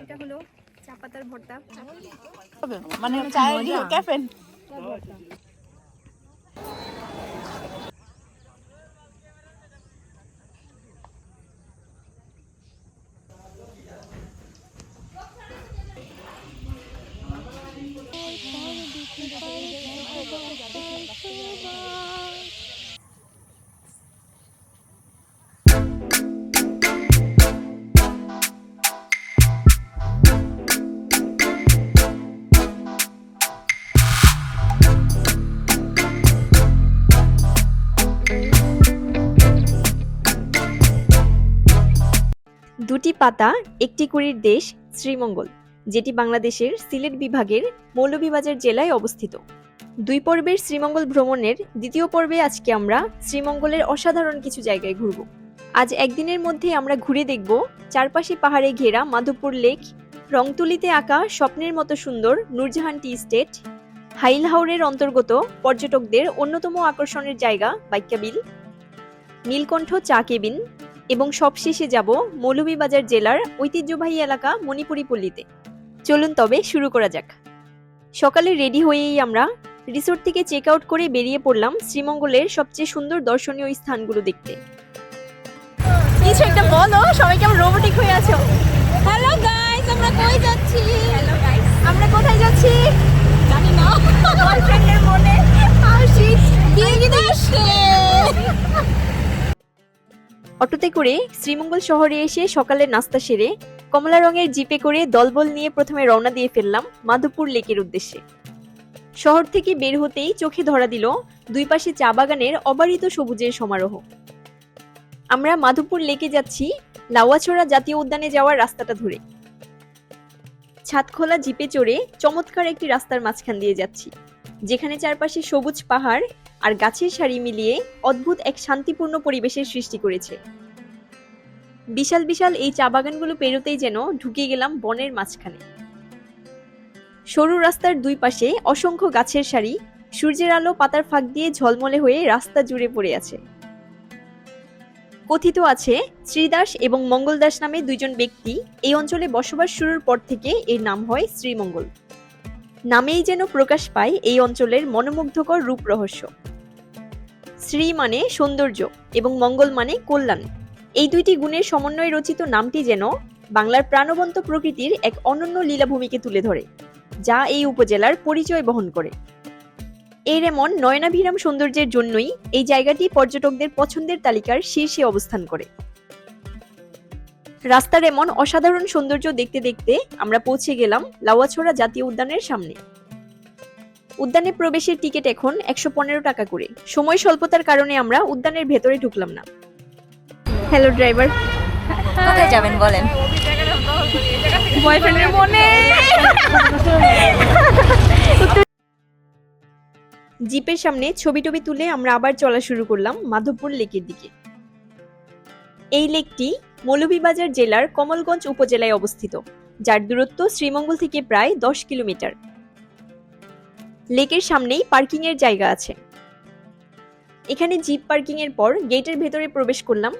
এটা হলো চা পাতার ভর্তা। মানে চায়ের ক্যাফে দুটি পাতা, একটি কুড়ির দেশ, শ্রীমঙ্গল, যেটি বাংলাদেশের সিলেট বিভাগের মৌলভীবাজার জেলায় অবস্থিত। দুই পর্বের শ্রীমঙ্গল ভ্রমণের দ্বিতীয় পর্বে আজকে আমরা শ্রীমঙ্গলের অসাধারণ কিছু জায়গায় ঘুরব। আজ একদিনের মধ্যে আমরা ঘুরে দেখব চারপাশে পাহাড়ে ঘেরা মাধবপুর লেক, রংতুলিতে আঁকা স্বপ্নের মতো সুন্দর নূরজাহান টি স্টেট, হাইল হাওরের অন্তর্গত পর্যটকদের অন্যতম আকর্ষণের জায়গা বাইকাবিল, নীলকণ্ঠ চা কেবিন এবং সবশেষে যাব মৌলভীবাজার জেলার ঐতিহ্যবাহী এলাকা মণিপুরী পল্লীতে চলুন তবে শুরু করা যাক। সকালে রেডি হয়েই আমরা রিসোর্ট থেকে চেক আউট করে বেরিয়ে পড়লাম শ্রীমঙ্গলের সবচেয়ে সুন্দর দর্শনীয় স্থানগুলো দেখতে। কিছু একটা বলো সবাই কেমন রোবোটিক হয়ে আছো? হ্যালো গাইস আমরা কই যাচ্ছি? হ্যালো গাইস আমরা কোথায় যাচ্ছি? জানি না। গার্লফ্রেন্ডের মনে হাসি। বিদেশে অটোতে করে শ্রীমঙ্গল শহরে এসে সকালের নাস্তা সেরে কমলা রঙের জিপে করে দলবল নিয়ে প্রথমে রওনা দিয়ে ফেললাম মাধবপুর লেকের উদ্দেশ্যে। শহর থেকে বের হতেই চোখে ধরা দিল দুই পাশে চা বাগানের অবারিত সবুজের সমারোহ। আমরা মাধবপুর লেকে যাচ্ছি লাউয়াছড়া জাতীয় উদ্যানে যাওয়ার রাস্তাটা ধরে। ছাদখোলা জিপে চড়ে চমৎকার একটি রাস্তার মাঝখান দিয়ে যাচ্ছি, যেখানে চারপাশে সবুজ পাহাড় আর গাছের সারি মিলিয়ে অদ্ভুত এক শান্তিপূর্ণ পরিবেশের সৃষ্টি করেছে। বিশাল বিশাল এই চা বাগানগুলো পেরোতেই যেন ঢুকে গেলাম বনের মাঝখানে। সরু রাস্তার দুই পাশে অসংখ্য গাছের সারি, সূর্যের আলো পাতার ফাঁক দিয়ে ঝলমলে হয়ে রাস্তা জুড়ে পড়ে আছে। কথিত আছে শ্রীদাস এবং মঙ্গলদাস নামে দুইজন ব্যক্তি এই অঞ্চলে বসবাস শুরুর পর থেকে এর নাম হয় শ্রীমঙ্গল। নামেই যেন প্রকাশ পায় এই অঞ্চলের মনোমুগ্ধকর রূপ রহস্য। শ্রী মানে সৌন্দর্য এবং মঙ্গল মানে কল্যাণ। এই দুইটি গুণের সমন্বয়ে রচিত নামটি যেন বাংলার প্রাণবন্ত প্রকৃতির এক অনন্য লীলাভূমিকে তুলে ধরে, যা এই উপজেলার পরিচয় বহন করে। এর এমন নয়নাভিরাম সৌন্দর্যের জন্যই এই জায়গাটি পর্যটকদের পছন্দের তালিকার শীর্ষে অবস্থান করে। রাস্তার এমন অসাধারণ সৌন্দর্য দেখতে দেখতে আমরা পৌঁছে গেলাম লাওয়াছড়া জাতীয় উদ্যানের সামনে। উদ্যানে প্রবেশের টিকিট এখন একশো পনেরো টাকা করে। সময় স্বল্পতার কারণে আমরা উদ্যানের ভেতরে ঢুকলাম না। হ্যালো ড্রাইভার কোথায় যাবেন বলেন? বয়ফ্রেন্ডের মনে। জিপের সামনে ছবি টবি তুলে আমরা আবার চলা শুরু করলাম মাধবপুর লেকের দিকে। এই লেকটি মৌলভীবাজার জেলার কমলগঞ্জ উপজেলায় অবস্থিত যার দূরত্ব শ্রীমঙ্গল থেকে প্রায় দশ কিলোমিটার। লেকের সামনেই পার্কিং এর জায়গা আছে। এখানে জিপ পার্কিং এর পর গেটের ভেতরে প্রবেশ করলাম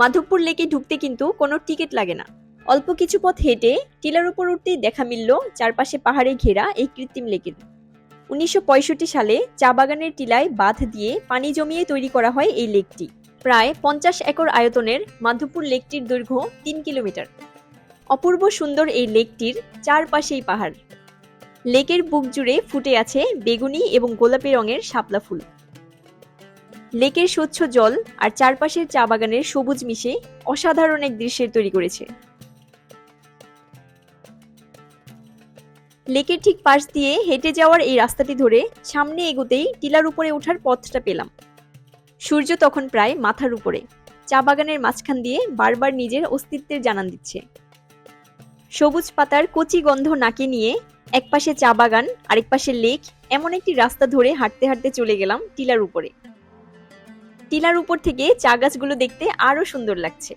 মাধবপুর লেকে ঢুকতে কিন্তু কোনো টিকিট লাগে না। অল্প কিছু পথ হেঁটে টিলার উপর উঠতেই দেখা মিলল চারপাশে পাহাড়ে ঘেরা এই কৃত্রিম লেকের। উনিশশো পঁয়ষট্টি সালে চা বাগানের টিলায় বাঁধ দিয়ে পানি জমিয়ে তৈরি করা হয় এই লেকটি। প্রায় পঞ্চাশ একর আয়তনের মাধবপুর লেকটির দৈর্ঘ্য তিন কিলোমিটার। অপূর্ব সুন্দর এই লেকটির চারপাশেই পাহাড়। লেকের বুক জুড়ে ফুটে আছে বেগুনি এবং গোলাপি রঙের শাপলা ফুল। লেকের স্বচ্ছ জল আর চারপাশের চা বাগানের সবুজ মিশে অসাধারণ এক দৃশ্যের তৈরি করেছে। লেকের ঠিক পাশ দিয়ে হেঁটে যাওয়ার এই রাস্তাটি ধরে সামনে এগোতেই টিলার উপরে ওঠার পথটা পেলাম। সূর্য তখন প্রায় মাথার উপরে, চা বাগানের মাঝখান দিয়ে বারবার নিজের অস্তিত্বের জানান দিচ্ছে। সবুজ পাতার কচি গন্ধ নাকে নিয়ে একপাশে চা বাগান আরেক পাশে লেক, এমন একটি রাস্তা ধরে হাঁটতে হাঁটতে চলে গেলাম টিলার উপরে। টিলার উপর থেকে চা গাছগুলো দেখতে আরও সুন্দর লাগছে।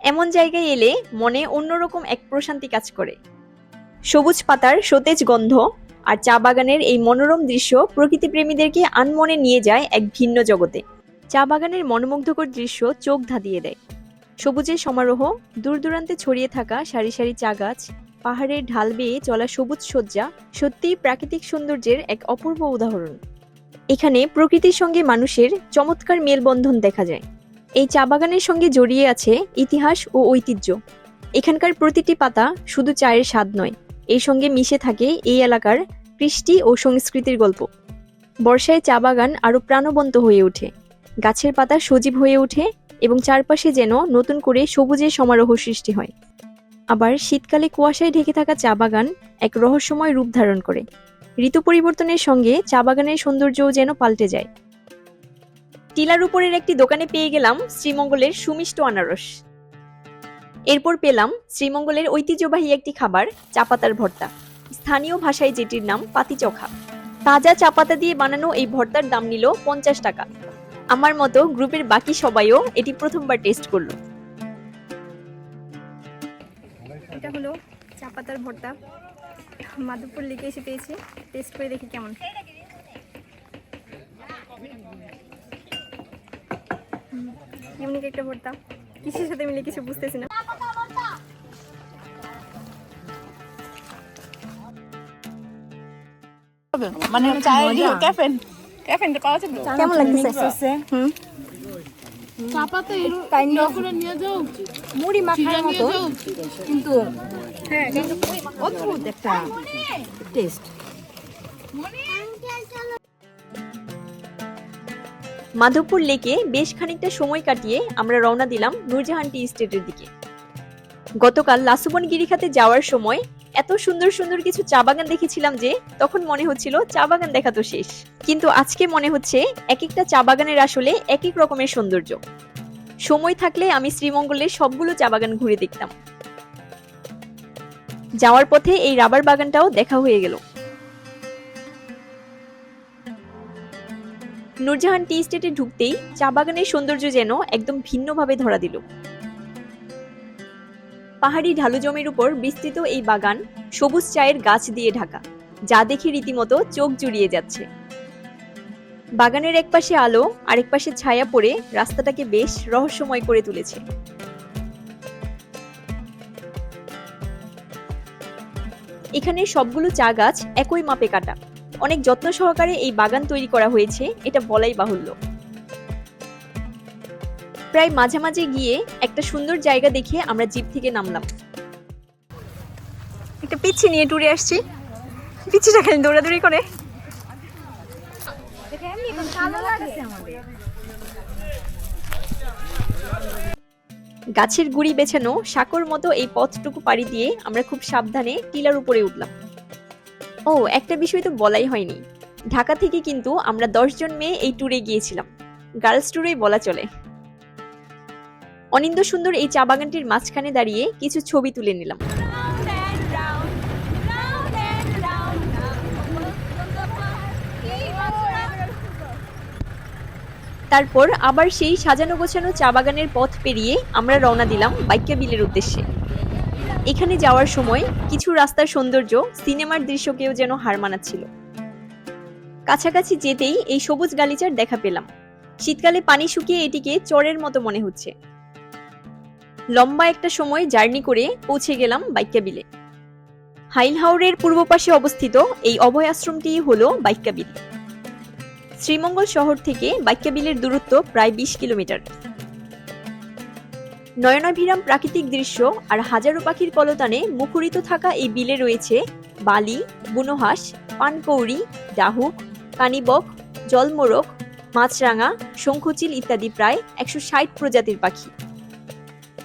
এমন জায়গায় এলে মনে অন্যরকম এক প্রশান্তি কাজ করে। সবুজ পাতার সতেজ গন্ধ আর চা বাগানের এই মনোরম দৃশ্য প্রকৃতিপ্রেমীদেরকে আনমনে নিয়ে যায় এক ভিন্ন জগতে। চা বাগানের মনোমুগ্ধকর দৃশ্য চোখ ধাঁধিয়ে দেয়। সবুজের সমারোহ, দূর দূরান্তে ছড়িয়ে থাকা সারি সারি চা গাছ, পাহাড়ের ঢাল বেয়ে চলা সবুজ সজ্জা সত্যিই প্রাকৃতিক সৌন্দর্যের এক অপূর্ব উদাহরণ। এখানে প্রকৃতির সঙ্গে মানুষের চমৎকার মেলবন্ধন দেখা যায়। এই চা বাগানের সঙ্গে জড়িয়ে আছে ইতিহাস ও ঐতিহ্য। এখানকার প্রতিটি পাতা শুধু চায়ের স্বাদ নয়, এর সঙ্গে মিশে থাকে এই এলাকার কৃষ্টি ও সংস্কৃতির গল্প। বর্ষায় চা বাগান আরও প্রাণবন্ত হয়ে ওঠে। গাছের পাতা সজীব হয়ে ওঠে এবং চারপাশে যেন নতুন করে সবুজের সমারোহ সৃষ্টি হয়। আবার শীতকালে কুয়াশায় ঢেকে থাকা চা বাগান এক রহস্যময় রূপ ধারণ করে। ঋতু পরিবর্তনের সঙ্গে চা বাগানের সৌন্দর্যও যেন পাল্টে যায়। টিলার উপরের একটি দোকানে পেয়ে গেলাম শ্রীমঙ্গলের সুমিষ্ট আনারস। এরপর পেলাম শ্রীমঙ্গলের ঐতিহ্যবাহী একটি খাবার চাপাতার ভর্তা। স্থানীয় ভাষায় যেটির নাম পাতিচখা। তাজা চাপাতা দিয়ে বানানো এই ভর্তার দাম নিল পঞ্চাশ টাকা। আমার মতো গ্রুপের বাকি সবাইও এটি প্রথমবার টেস্ট করল। এটা হলো চা পাতার ভর্তা। মাধবপুর লিখে এসে পেয়েছি। টেস্ট করে দেখি কেমন। ইউনিক একটা ভর্তা। কিসের সাথে মিলে কিছু বুঝতেছি না। মানে চায়ের ক্যাফেন। ক্যাফেনটা পাওয়া যাবে। কেমন লাগতেছে হুম। চাপাতে করে নিয়ে যাও। মুড়ি মাখার মতো কিন্তু হ্যাঁ অদ্ভুত একটা টেস্ট মাধবপুর লেকে বেশ খানিকটা সময় কাটিয়ে আমরা রওনা দিলাম নূরজাহান টি স্টেটের দিকে। গতকাল লাসুবন গিরিখাতে যাওয়ার সময় এত সুন্দর সুন্দর কিছু চা বাগান দেখেছিলাম যে তখন মনে হচ্ছিল চা বাগান দেখা তো শেষ। কিন্তু আজকে মনে হচ্ছে এক একটা চা বাগানের আসলে এক এক রকমের সৌন্দর্য। সময় থাকলে আমি শ্রীমঙ্গলের সবগুলো চা বাগান ঘুরে দেখতাম। যাওয়ার পথে এই রাবার বাগানটাও দেখা হয়ে গেল। নূরজাহান টি স্টেটে ঢুকতেই চা বাগানের সৌন্দর্য যেন একদম ভিন্নভাবে ধরা দিল। পাহাড়ি ঢালু জমির উপর বিস্তৃত এই বাগান সবুজ চায়ের গাছ দিয়ে ঢাকা, যা দেখে রীতিমতো চোখ জুড়িয়ে যাচ্ছে। বাগানের একপাশে আলো আরেক পাশে ছায়া পড়ে রাস্তাটাকে বেশ রহস্যময় করে তুলেছে। এখানে সবগুলো চা গাছ একই মাপে কাটা। অনেক যত্ন সহকারে এই বাগান তৈরি করা হয়েছে, এটা বলাই বাহুল্য। প্রায় মাঝামাঝি গিয়ে একটা সুন্দর জায়গা দেখে আমরা জিপ থেকে নামলাম। একটা পিচ্ছি নিয়ে টুরে আসছি। পিচ্ছিটা খালি দৌড়াদৌড়ি করে। গাছের গুড়ি বেছানো সাঁকর মতো এই পথটুকু পাড়ি দিয়ে আমরা খুব সাবধানে টিলার উপরে উঠলাম। ও, একটা বিষয় তো বলাই হয়নি। ঢাকা থেকে কিন্তু আমরা দশজন মেয়ে এই ট্যুরে গিয়েছিলাম। গার্লস ট্যুরেই বলা চলে। অনিন্দ সুন্দর এই চা বাগানটির মাঝখানে দাঁড়িয়ে কিছু ছবি তুলে নিলাম। তারপর আবার সেই সাজানো গোছানো চা বাগানের পথ পেরিয়ে আমরা রওনা দিলাম বাইক্যা বিলের উদ্দেশ্যে। এখানে যাওয়ার সময় কিছু রাস্তার সৌন্দর্য সিনেমার দৃশ্যকেও যেন হার মানাচ্ছিল। কাছাকাছি যেতেই এই সবুজ গালিচার দেখা পেলাম। শীতকালে পানি শুকিয়ে এটিকে চরের মতো মনে হচ্ছে। লম্বা একটা সময় জার্নি করে পৌঁছে গেলাম বাইক্যা বিলে। হাইল হাওরের পূর্ব পাশে অবস্থিত এই অভয় আশ্রমটি হলো বাইক্যা বিল। শ্রীমঙ্গল শহর থেকে বাইক্যাবিলের দূরত্ব প্রায় বিশ কিলোমিটার। নয়নাভিরাম প্রাকৃতিক দৃশ্য আর হাজারো পাখির কলতানে মুখরিত থাকা এই বিলে রয়েছে বালি, বুনোহাঁস, পানকৌড়ি, ডাহুক, কানিবক জলমোরক মাছরাঙা, শঙ্খচিল ইত্যাদি প্রায় একশো ষাট প্রজাতির পাখি।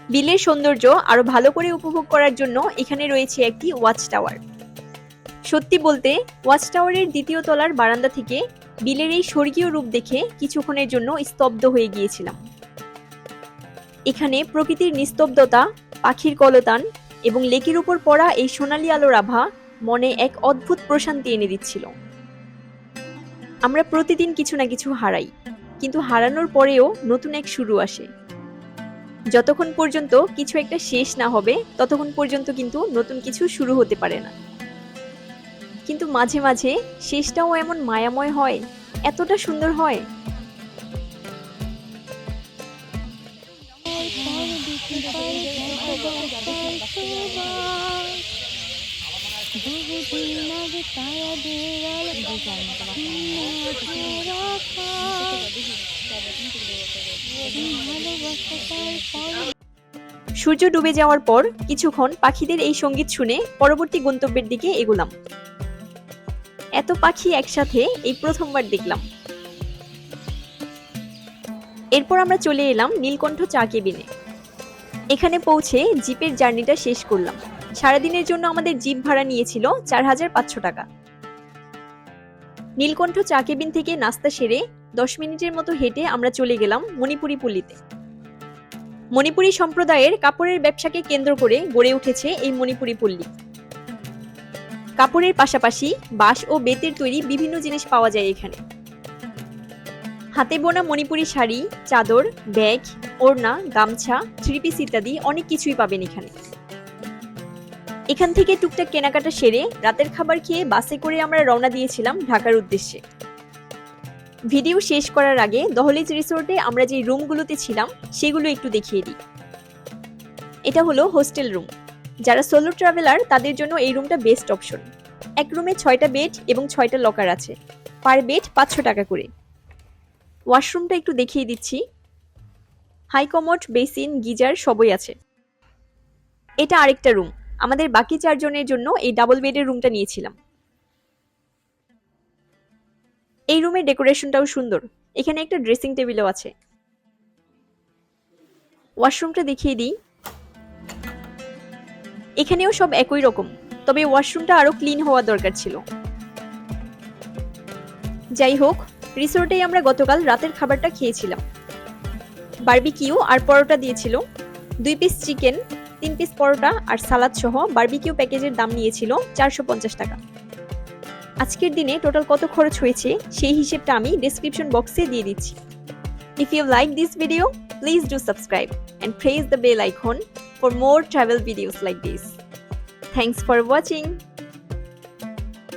বিলের সৌন্দর্য আরও ভালো করে উপভোগ করার জন্য এখানে রয়েছে একটি ওয়াচ টাওয়ার সত্যি বলতে ওয়াচ টাওয়ারের দ্বিতীয় তলার বারান্দা থেকে বিলের এই স্বর্গীয় রূপ দেখে কিছুক্ষণের জন্য স্তব্ধ হয়ে গিয়েছিলাম। এখানে প্রকৃতির নিস্তব্ধতা, পাখির কলতান এবং লেকের উপর পড়া এই সোনালি আলোর আভা মনে এক অদ্ভুত প্রশান্তি এনে দিচ্ছিল। আমরা প্রতিদিন কিছু না কিছু হারাই, কিন্তু হারানোর পরেও নতুন এক শুরু আসে। যতক্ষণ পর্যন্ত কিছু একটা শেষ না হবে, ততক্ষণ পর্যন্ত কিন্তু নতুন কিছু শুরু হতে পারে না। কিন্তু মাঝে মাঝে শেষটাও এমন মায়াময় হয়, এতটা সুন্দর হয়। সূর্য ডুবে যাওয়ার পর কিছুক্ষণ পাখিদের এই সংগীত শুনে পরবর্তী গন্তব্যের দিকে এগোলাম। এত পাখি একসাথে এই প্রথমবার দেখলাম। এরপর আমরা চলে এলাম নীলকণ্ঠ চা কেবিনে। এখানে পৌঁছে জিপের জার্নিটা শেষ করলাম। সারাদিনের জন্য আমাদের জিপ ভাড়া নিয়েছিল চার হাজার পাঁচশো টাকা। নীলকণ্ঠ চা কেবিন থেকে নাস্তা সেরে দশ মিনিটের মতো হেঁটে আমরা চলে গেলাম মণিপুরি পল্লীতে মণিপুরী সম্প্রদায়ের কাপড়ের ব্যবসাকে কেন্দ্র করে গড়ে উঠেছে এই মণিপুরী পল্লী। কাপড়ের পাশাপাশি বাঁশ ও বেতের তৈরি বিভিন্ন জিনিস পাওয়া যায় এখানে। হাতে বোনা মণিপুরি শাড়ি, চাদর, ব্যাগ, ওড়না, গামছা থ্রি পিস ইত্যাদি অনেক কিছুই পাবেন এখানে। এখান থেকে টুকটাক কেনাকাটা সেরে রাতের খাবার খেয়ে বাসে করে আমরা রওনা দিয়েছিলাম ঢাকার উদ্দেশ্যে। ভিডিও শেষ করার আগে দহলিজ রিসোর্টে আমরা যে রুমগুলোতে ছিলাম, সেগুলো একটু দেখিয়ে দিই। এটা হলো হোস্টেল রুম। যারা সোলো ট্রাভেলার তাদের জন্য এই রুমটা বেস্ট অপশন এক রুমে ছয়টা বেড এবং ছয়টা লকার আছে। পার বেড পাঁচশো টাকা করে। ওয়াশরুমটা একটু দেখিয়ে দিচ্ছি। হাইকমোট বেসিন গিজার সবই আছে। এটা আরেকটা রুম আমাদের বাকি চারজনের জন্য এই ডাবল বেডের রুমটা নিয়েছিলাম। এই রুমের ডেকোরেশনটাও সুন্দর। এখানে একটা ড্রেসিং টেবিলও আছে। ওয়াশরুমটা দেখিয়ে দিই। এখানেও সব একই রকম, তবে ওয়াশরুমটা আরও ক্লিন হওয়া দরকার ছিল। যাই হোক রিসোর্টে আমরা গতকাল রাতের খাবারটা খেয়েছিলাম। বারবিকিউ আর পরোটা দিয়েছিল, দুই পিস চিকেন তিন পিস পরোটা আর সালাদ সহ বারবিকিউ প্যাকেজের দাম নিয়েছিল চারশো পঞ্চাশ টাকা। আজকের দিনে টোটাল কত খরচ হয়েছে সেই হিসেবটা আমি ডেসক্রিপশন বক্সে দিয়ে দিচ্ছি। If you like this video please do subscribe and press the bell icon for more travel videos like this. Thanks for watching.